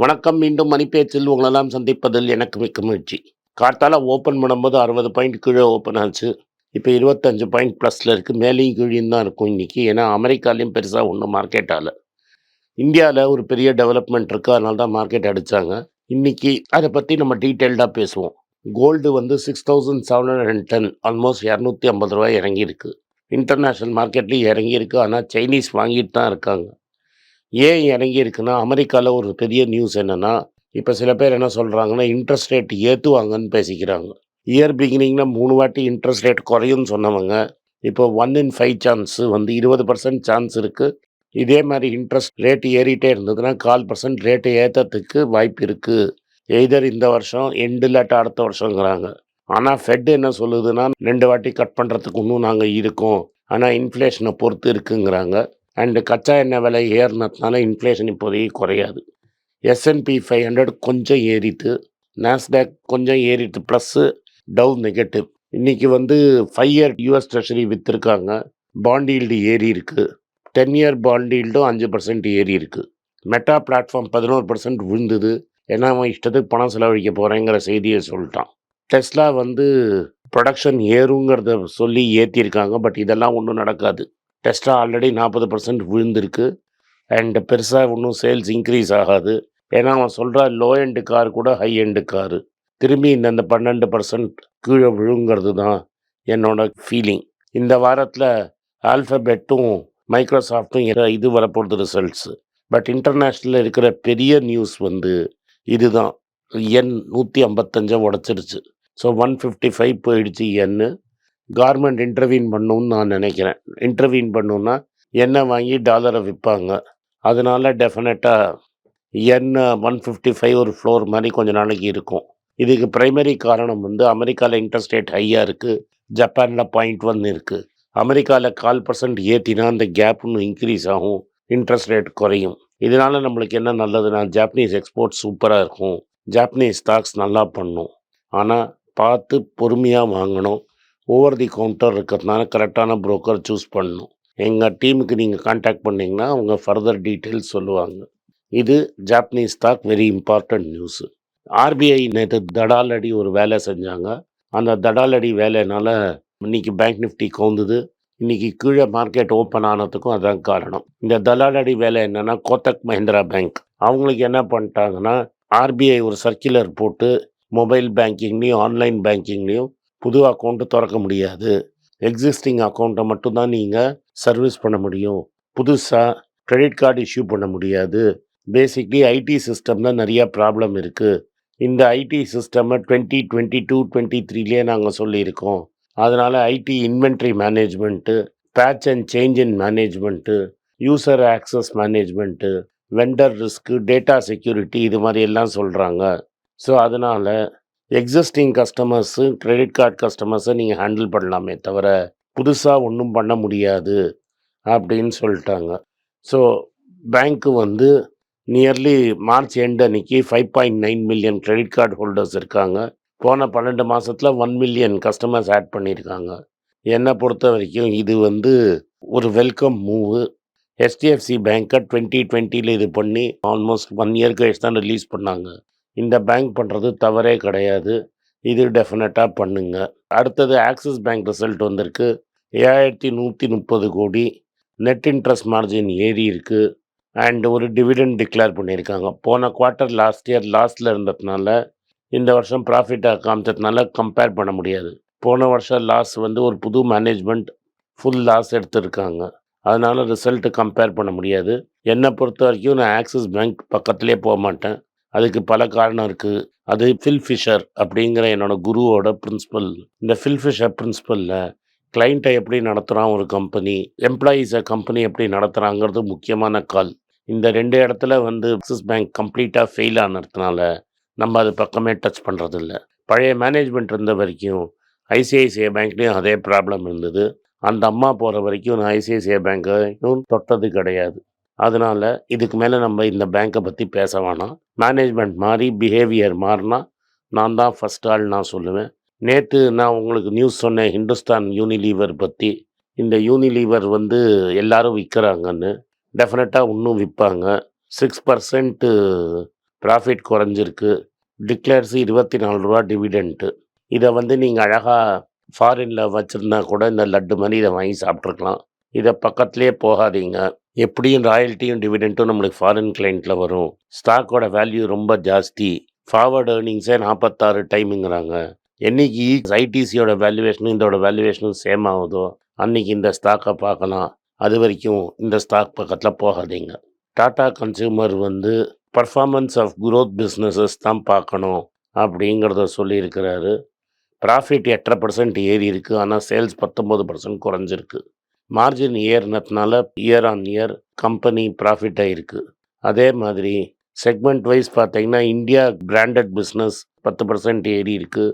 வணக்கம் மீண்டும் மணிப்பேச்சில் உங்களெல்லாம் சந்திப்பதில் எனக்கு மிக்க மகிழ்ச்சி. கார்த்தால ஓப்பன் பண்ணும்போது அறுபது பாயிண்ட் கீழே ஓப்பன் ஆச்சு. இப்போ இருபத்தஞ்சு பாயிண்ட் ப்ளஸில் இருக்குது மேலேயும் கீழேயும் தான் இருக்கும் இன்றைக்கி ஏன்னா அமெரிக்காலையும் பெருசாக ஒன்றும் மார்க்கெட் ஆகல. இந்தியாவில் ஒரு பெரிய டெவலப்மெண்ட் இருக்குது அதனால தான் மார்க்கெட் அடித்தாங்க இன்றைக்கி அதை பற்றி நம்ம டீட்டெயில்டாக பேசுவோம். கோல்டு வந்து six thousand seven hundred and ten almost இரநூத்தி ஐம்பது ரூபாய் இறங்கியிருக்கு. இன்டர்நேஷ்னல் மார்க்கெட்லேயும் இறங்கியிருக்கு. ஆனால் சைனீஸ் வாங்கிட்டு தான் இருக்காங்க. ஏன் இறங்கி இருக்குன்னா அமெரிக்காவில் ஒரு பெரிய நியூஸ் என்னென்னா இப்போ சில பேர் என்ன சொல்கிறாங்கன்னா இன்ட்ரெஸ்ட் ரேட் ஏற்றுவாங்கன்னு பேசிக்கிறாங்க. இயர் பிகினிங்கில் மூணு வாட்டி இன்ட்ரெஸ்ட் ரேட் குறையும்னு சொன்னவங்க இப்போ ஒன் இன் ஃபைவ் சான்ஸ் வந்து இருபது பர்சன்ட் சான்ஸ் இருக்குது இதே மாதிரி இன்ட்ரெஸ்ட் ரேட் ஏறிட்டே இருந்ததுன்னா கால் பர்சன்ட் ரேட்டை ஏற்றத்துக்கு வாய்ப்பு இருக்குது எய்தர் இந்த வருஷம் எண்டு இல்லாட்ட அடுத்த வருஷங்கிறாங்க. ஆனால் ஃபெட் என்ன சொல்லுதுன்னா ரெண்டு வாட்டி கட் பண்ணுறதுக்கு இன்னும் நாங்கள் இருக்கோம். ஆனால் இன்ஃப்ளேஷனை பொறுத்து இருக்குங்கிறாங்க. அண்டு கச்சா எண்ணெய் விலை ஏறினதுனால இன்ஃப்ளேஷன் இப்போதைக்கு குறையாது. எஸ்என்பி ஃபைவ் ஹண்ட்ரட் கொஞ்சம் ஏறிட்டு நாஸ்டாக் கொஞ்சம் ஏறிட்டு ப்ளஸ்ஸு டவு நெகட்டிவ் இன்றைக்கி வந்து ஃபைவ் இயர் யூஎஸ் ட்ரெஷரி விற்றுருக்காங்க பாண்டீல்டு ஏறி இருக்குது டென் இயர் பாண்டீல்டும் அஞ்சு பர்சன்ட் ஏறி இருக்குது மெட்டா பிளாட்ஃபார்ம் பதினோரு பர்சன்ட் விழுந்தது. ஏன்னா அவன் இஷ்டத்துக்கு பணம் செலவழிக்க போகிறேங்கிற செய்தியை சொல்லிட்டான். டெஸ்லா வந்து ப்ரொடக்ஷன் ஏறுங்கிறத சொல்லி ஏற்றிருக்காங்க பட் இதெல்லாம் ஒன்றும் நடக்காது. டெஸ்ட்டாக ஆல்ரெடி நாற்பது பர்சன்ட் விழுந்திருக்கு. அண்ட் பெருசாக ஒன்றும் சேல்ஸ் இன்க்ரீஸ் ஆகாது. ஏன்னா அவன் சொல்கிற லோ எண்டு கார் கூட ஹை எண்டு காரு திரும்பி இந்த இந்த பன்னெண்டு பர்சன்ட் கீழே விழுங்கிறது தான் என்னோட ஃபீலிங் இந்த வாரத்தில் ஆல்ஃபபெட்டும் மைக்ரோசாஃப்ட்டும் இது வரப்போகிறது ரிசல்ட்ஸு பட் இன்டர்நேஷ்னலில் இருக்கிற பெரிய நியூஸ் வந்து இதுதான். என் நூற்றி ஐம்பத்தஞ்சை உடச்சிருச்சு. ஸோ ஒன் ஃபிஃப்டி ஃபைவ் போயிடுச்சு என்னு. கார்மெண்ட் இன்டர்வீன் பண்ணணும்னு நான் நினைக்கிறேன். இன்டர்வீன் பண்ணுன்னா எண்ணெய் வாங்கி டாலரை விற்பாங்க. அதனால டெஃபினட்டாக எண்ணெய் ஒன் ஃபிஃப்டி ஃபைவ் ஒரு ஃப்ளோர் மாதிரி கொஞ்ச நாளைக்கு இருக்கும். இதுக்கு ப்ரைமரி காரணம் வந்து அமெரிக்காவில் இன்ட்ரெஸ்ட் ரேட் ஹையாக இருக்குது ஜப்பானில் பாயிண்ட் ஒன் இருக்குது அமெரிக்காவில் கால் பர்சன்ட் ஏற்றினா அந்த கேப் இன்னும் இன்க்ரீஸ் ஆகும். இன்ட்ரெஸ்ட் ரேட் குறையும். இதனால் நம்மளுக்கு என்ன நல்லதுன்னா ஜாப்பனீஸ் எக்ஸ்போர்ட் சூப்பராக இருக்கும். ஜாப்பனீஸ் ஸ்டாக்ஸ் நல்லா பண்ணும். ஆனால் பார்த்து பொறுமையாக வாங்கணும். ஓவர் தி கவுண்டர் இருக்கிறதுனால கரெக்டான புரோக்கர் சூஸ் பண்ணணும். எங்கள் டீமுக்கு நீங்கள் காண்டாக்ட் பண்ணிங்கன்னா அவங்க ஃபர்தர் டீட்டெயில்ஸ் சொல்லுவாங்க. இது Japanese stock very important news RBI நேற்று தடாலடி ஒரு வேலை செஞ்சாங்க. அந்த தடாலடி வேலைனால இன்னைக்கு பேங்க் நிஃப்டி கவுந்தது. இன்னைக்கு கீழே மார்க்கெட் ஓப்பன் ஆனதுக்கும் அதான் காரணம். இந்த தலாலடி வேலை என்னன்னா கோத்தக் மஹிந்திரா பேங்க் அவங்களுக்கு என்ன பண்ணிட்டாங்கன்னா ஆர்பிஐ ஒரு சர்க்குலர் போட்டு மொபைல் பேங்கிங்லேயும் ஆன்லைன் பேங்கிங்லேயும் புது அக்கௌண்ட்டு திறக்க முடியாது. எக்ஸிஸ்டிங் அக்கௌண்ட்டை மட்டும்தான் நீங்கள் சர்வீஸ் பண்ண முடியும். புதுசாக கிரெடிட் கார்டு இஷ்யூ பண்ண முடியாது. பேசிக்லி ஐடி சிஸ்டம் தான் நிறையா ப்ராப்ளம் இருக்குது இந்த ஐடி சிஸ்டம்மை டுவெண்ட்டி டுவெண்ட்டி டூ டுவெண்ட்டி த்ரீலேயே நாங்கள் சொல்லியிருக்கோம். அதனால் IT inventory management patch and change in management user access management vendor risk data security இது மாதிரி எல்லாம் சொல்கிறாங்க ஸோ அதனால் எக்ஸிஸ்டிங் கஸ்டமர்ஸு கிரெடிட் கார்டு கஸ்டமர்ஸை நீங்கள் ஹேண்டில் பண்ணலாமே தவிர புதுசாக ஒன்றும் பண்ண முடியாது அப்படின்னு சொல்லிட்டாங்க. ஸோ பேங்க்கு வந்து நியர்லி மார்ச் எண்ட் அன்னைக்கு five point nine million credit card holders இருக்காங்க. போன பன்னெண்டு மாதத்தில் ஒன் மில்லியன் கஸ்டமர்ஸ் ஆட் பண்ணியிருக்காங்க. என்னை பொறுத்த வரைக்கும் இது வந்து ஒரு வெல்கம் மூவு ஹெச்டிஎஃப்சி பேங்க்கை டுவெண்ட்டி டுவெண்ட்டியில் இது பண்ணி ஆல்மோஸ்ட் ஒன் இயர் கழிச்சு தான் ரிலீஸ் பண்ணாங்க. இந்த பேங்க் பண்ணுறது தவறே கிடையாது. இது டெஃபினட்டாக பண்ணுங்க. அடுத்தது ஆக்சிஸ் பேங்க் ரிசல்ட் வந்திருக்கு. ஏழாயிரத்தி நூற்றி முப்பது கோடி. நெட் இன்ட்ரெஸ்ட் மார்ஜின் ஏறி இருக்குது அண்ட் ஒரு டிவிடெண்ட் டிக்ளேர் பண்ணியிருக்காங்க. போன குவார்ட்டர் லாஸ்ட் இயர் லாஸ்ட்டில் இருந்ததுனால இந்த வருஷம் ப்ராஃபிட்டாக காமிச்சதுனால கம்பேர் பண்ண முடியாது. போன வருஷம் லாஸ் வந்து ஒரு புது மேனேஜ்மெண்ட் ஃபுல் லாஸ் எடுத்திருக்காங்க. அதனால் ரிசல்ட்டு கம்பேர் பண்ண முடியாது. என்னை பொறுத்த வரைக்கும் நான் ஆக்சிஸ் பேங்க் பக்கத்துலேயே போக மாட்டேன். அதுக்கு பல காரணம் இருக்குது அது ஃபில் ஃபிஷர் அப்படிங்கிற என்னோட குருவோட பிரின்சிபல் இந்த ஃபில் ஃபிஷர் பிரின்சிபலில் கிளைண்ட்டை எப்படி நடத்துகிறான் ஒரு கம்பெனி எம்ப்ளாயீஸை கம்பெனி எப்படி நடத்துகிறாங்கிறது முக்கியமான கால் இந்த ரெண்டு இடத்துல வந்து ஆக்சிஸ் பேங்க் கம்ப்ளீட்டாக ஃபெயில் ஆனதுனால, நம்ம அது பக்கமே டச் பண்ணுறதில்ல பழைய மேனேஜ்மெண்ட் இருந்த வரைக்கும், ஐசிஐசிஐ பேங்க்லேயும் அதே ப்ராப்ளம் இருந்தது. அந்த அம்மா போகிற வரைக்கும் நான் ஐசிஐசிஐ பேங்க்கையும் தொட்டது கிடையாது. அதனால் இதுக்கு மேலே நம்ம இந்த பேங்க்கை பற்றி பேச வேணாம். மேனேஜ்மெண்ட் மாறி, பிஹேவியர் மாறினா நான் தான் ஃபஸ்ட் ஆள் நான் சொல்லுவேன். நேற்று நான் உங்களுக்கு நியூஸ் சொன்னேன் ஹிந்துஸ்தான் யூனிலீவர் பற்றி இந்த யூனிலீவர் வந்து எல்லாரும் விற்கிறாங்கன்னு டெஃபினட்டாக இன்னும் விற்பாங்க சிக்ஸ் பர்சன்ட்டு ப்ராஃபிட் குறைஞ்சிருக்கு. டிக்ளேர்ஸ் ரூ. 24 டிவிடெண்ட். இத வந்து நீங்கள் அழகாக ஃபாரினில் வச்சுருந்தா கூட இந்த லட்டு மாதிரி இதை வாங்கி சாப்பிட்ருக்கலாம் இதை பக்கத்துலேயே போகாதீங்க. எப்படியும் ராயல்டியும், டிவிடெண்ட்டும் நம்மளுக்கு ஃபாரின் கிளைண்ட்டில் வரும். ஸ்டாக்கோட வேல்யூ ரொம்ப ஜாஸ்தி. ஃபார்வர்ட் ஏர்னிங்ஸே நாற்பத்தாறு டைமுங்கிறாங்க என்னைக்கு ஐடிசியோட வேல்யூவேஷனும், இதோட வேல்யூவேஷனும் சேம் ஆகுதோ, அன்னைக்கு இந்த ஸ்டாக்கை பார்க்கலாம். அது வரைக்கும் இந்த ஸ்டாக் பக்கத்தில் போகாதீங்க. டாடா கன்சியூமர் வந்து பர்ஃபார்மன்ஸ் ஆஃப் குரோத் பிஸ்னஸஸ் தான் பார்க்கணும் அப்படிங்கிறத சொல்லியிருக்கிறாரு. ப்ராஃபிட் 8.5% ஏறி இருக்குது ஆனால் சேல்ஸ் 19% குறைஞ்சிருக்கு. Margin ஏறினதுனால year on year company profit ஆகிருக்கு அதே மாதிரி செக்மெண்ட் வைஸ் பார்த்தீங்கன்னா, இந்தியா பிராண்டட் பிஸ்னஸ் பத்து பர்சன்ட் ஏறி இருக்கு.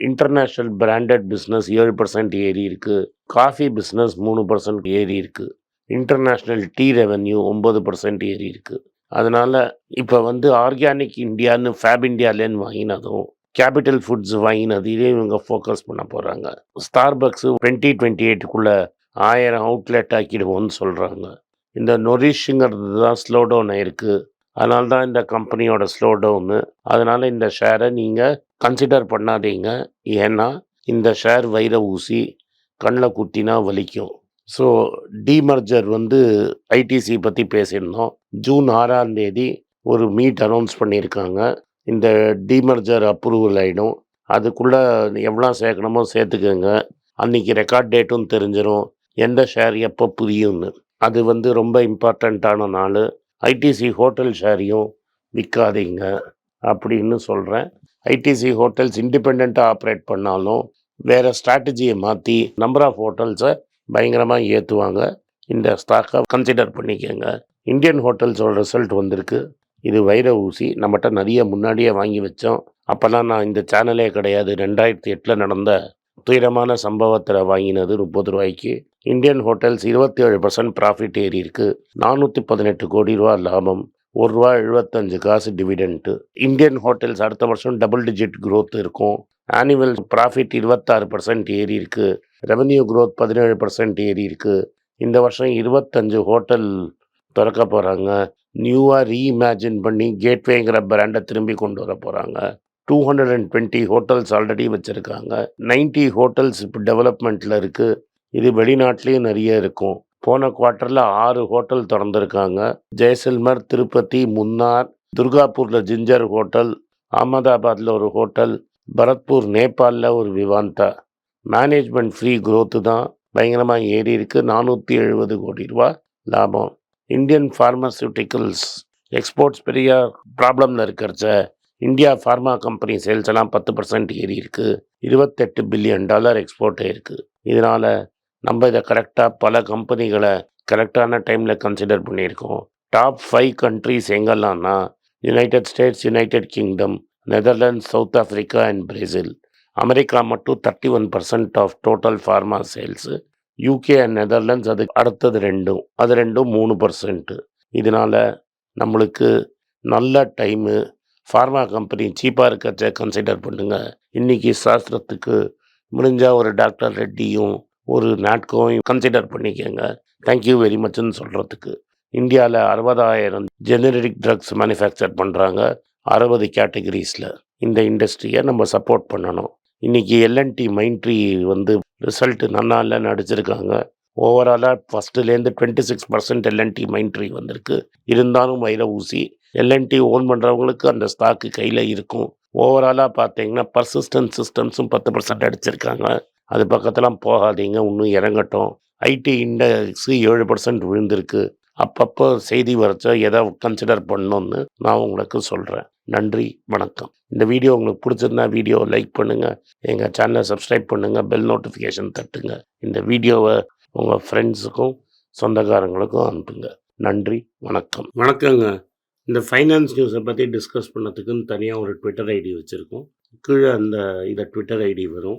இன்டர்நேஷ்னல் பிராண்டட் பிஸ்னஸ் ஏழு பர்சன்ட் ஏறி இருக்கு. காஃபி பிஸ்னஸ் மூணு பர்சன்ட் ஏறி இருக்கு. இன்டர்நேஷ்னல் டீ ரெவென்யூ ஒம்பது பர்சன்ட் ஏறி இருக்கு. அதனால இப்போ வந்து ஆர்கானிக் இந்தியான்னு ஃபேப் இந்தியாலேன்னு வாங்கினதும், கேபிட்டல் ஃபுட்ஸ் வாங்கினதையும் இவங்க ஃபோக்கஸ் பண்ண போகிறாங்க ஸ்டார் பக்ஸு ட்வெண்ட்டி டுவெண்ட்டி எயிட்டுக்குள்ள ஆயிரம் அவுட்லெட் ஆக்கிடுவோம்னு சொல்கிறாங்க இந்த நொரிஷுங்கிறது தான் ஸ்லோ டவுன் ஆயிருக்கு. அதனால தான் இந்த கம்பெனியோட ஸ்லோ டவுனு. அதனால் இந்த ஷேரை நீங்கள் கன்சிடர் பண்ணாதீங்க. ஏன்னா, இந்த ஷேர் வைர ஊசி. கண்ணில் குத்தினா வலிக்கும். ஸோ டீமர்ஜர் வந்து ஐடிசி பற்றி பேசியிருந்தோம். ஜூன் ஆறாம் தேதி ஒரு மீட் அனௌன்ஸ் பண்ணியிருக்காங்க. இந்த டீமர்ஜர் அப்ரூவல் ஆகிடும் அதுக்குள்ளே எவ்வளோ சேர்க்கணுமோ சேர்த்துக்கோங்க அன்றைக்கி ரெக்கார்ட் டேட்டும் தெரிஞ்சிடும் எந்த ஷேர் எப்போ புதியும்னு அது வந்து ரொம்ப இம்பார்ட்டண்ட்டான நாள் ஐடிசி ஹோட்டல் ஷேரையும் விற்காதீங்க அப்படின்னு சொல்கிறேன் ஐடிசி ஹோட்டல்ஸ் இண்டிபெண்ட்டாக ஆப்ரேட் பண்ணாலும், வேறு ஸ்ட்ராட்டஜியை மாற்றி நம்பர் ஆஃப் ஹோட்டல்ஸை பயங்கரமாக ஏற்றுவாங்க இந்த ஸ்டாக்கை கன்சிடர் பண்ணிக்கோங்க இந்தியன் ஹோட்டல்ஸோட ரிசல்ட் வந்திருக்கு. இது வைர ஊசி. நம்மகிட்ட நிறைய முன்னாடியே வாங்கி வச்சோம். அப்போல்லாம் நான் இந்த சேனலே கிடையாது. 2008ல நடந்த துயரமான சம்பவத்தில் வாங்கினது முப்பது ரூபாய்க்கு இந்தியன் ஹோட்டல்ஸ் 27% ப்ராஃபிட் ஏறி இருக்கு. நானூற்றி பதினெட்டு கோடி ரூபா லாபம். ஒருரூவா எழுபத்தஞ்சு காசு டிவிடெண்ட்டு இந்தியன் ஹோட்டல்ஸ் அடுத்த வருஷம் டபுள் டிஜிட் குரோத் இருக்கும். ஆனுவல் ப்ராஃபிட் 26% ஏறி இருக்குது ரெவன்யூ க்ரோத் பதினேழு பர்சன்ட் ஏறி இருக்குது இந்த வருஷம் 25 ஹோட்டல் திறக்க போகிறாங்க நியூவாக ரீஇமேஜின் பண்ணி கேட்வேங்கிற பிராண்டை திரும்பி கொண்டு வர போகிறாங்க two hundred and twenty hotels already வச்சுருக்காங்க. நைன்ட்டி ஹோட்டல்ஸ் இப்போ டெவலப்மெண்ட்டில் இருக்குது இது வெளிநாட்டிலையும் நிறைய இருக்கும். போன குவார்ட்டரில் ஆறு ஹோட்டல் திறந்துருக்காங்க ஜெய்சல்மர், திருப்பதி, முன்னார், துர்காப்பூரில் ஜிஞ்சர் ஹோட்டல், அகமதாபாத்தில் ஒரு ஹோட்டல், பரத்பூர் நேபாளில் ஒரு விவாந்தா. மேனேஜ்மெண்ட் ஃப்ரீ குரோத் தான் பயங்கரமாக ஏறி இருக்குது நானூற்றி எழுபது கோடி ரூபா லாபம். இந்தியன் பார்மசூட்டிகல்ஸ் எக்ஸ்போர்ட்ஸ் பெரிய ப்ராப்ளமில் இருக்கிறச்ச, இந்தியா ஃபார்மா கம்பெனி சேல்ஸ் எல்லாம் 10% ஏறி இருக்கு. இருபத்தெட்டு பில்லியன் டாலர் எக்ஸ்போர்ட் ஆயிருக்கு. இதனால் நம்ம இதை கரெக்டாக பல கம்பெனிகளை கரெக்டான டைமில் கன்சிடர் பண்ணியிருக்கோம். Top five countries எங்கெல்லாம்னா, United States, United Kingdom, Netherlands, South Africa and Brazil. America மட்டும் 31% of total pharma sales UK and Netherlands அதுக்கு அடுத்தது ரெண்டும் அது 2ம் 3%. இதனால நம்மளுக்கு நல்ல டைமு. ஃபார்மா கம்பெனி சீப்பாக இருக்கிறத கன்சிடர் பண்ணுங்கள் இன்னைக்கு சாஸ்திரத்துக்கு முடிஞ்சால் ஒரு டாக்டர் ரெட்டியும், ஒரு நாட்கோவையும் கன்சிடர் பண்ணிக்கோங்க தேங்க் யூ வெரி மச்ன்னு சொல்றதுக்கு. இந்தியால 60,000 ஜெனரிக் ட்ரக்ஸ் மேனுஃபேக்சர் பண்ணுறாங்க அறுபது கேட்டகரிஸில் இந்த இண்டஸ்ட்ரியை நம்ம சப்போர்ட் பண்ணணும். இன்றைக்கி எல்என்டி மைண்ட்ரி வந்து ரிசல்ட் நல்லா நடிச்சிருக்காங்க அடிச்சிருக்காங்க. ஓவராலா ஃபர்ஸ்ட்லேருந்து 26% எல்&டி மைன்ட்ரீ வந்திருக்கு. இருந்தாலும் வைர ஊசி. எல்என்டி ஓன் பண்ணுறவங்களுக்கு அந்த ஸ்டாக்கு கையில் இருக்கும். ஓவராலாக பார்த்தீங்கன்னா, பர்சிஸ்டன்ட் சிஸ்டம்ஸும் 10% அடிச்சிருக்காங்க. அது பக்கத்தெல்லாம் போகாதீங்க. இன்னும் இறங்கட்டும். ஐடி இண்டெக்ஸு ஏழு பர்சன்ட் விழுந்திருக்கு. அப்பப்போ செய்தி வரச்ச எதை கன்சிடர் பண்ணணும்னு நான் உங்களுக்கு சொல்கிறேன் நன்றி, வணக்கம். இந்த வீடியோ உங்களுக்கு பிடிச்சிருந்தா வீடியோ லைக் பண்ணுங்கள் எங்கள் சேனலை சப்ஸ்கிரைப் பண்ணுங்கள் பெல் நோட்டிஃபிகேஷன் தட்டுங்க. இந்த வீடியோவை உங்கள் ஃப்ரெண்ட்ஸுக்கும், சொந்தக்காரங்களுக்கும் அனுப்புங்க. நன்றி வணக்கம் வணக்கங்க இந்த ஃபைனான்ஸ் நியூஸை பற்றி டிஸ்கஸ் பண்ணதுக்குன்னு தனியாக ஒரு ட்விட்டர் ஐடி வச்சுருக்கோம் கீழே அந்த இதை ட்விட்டர் ஐடி வரும்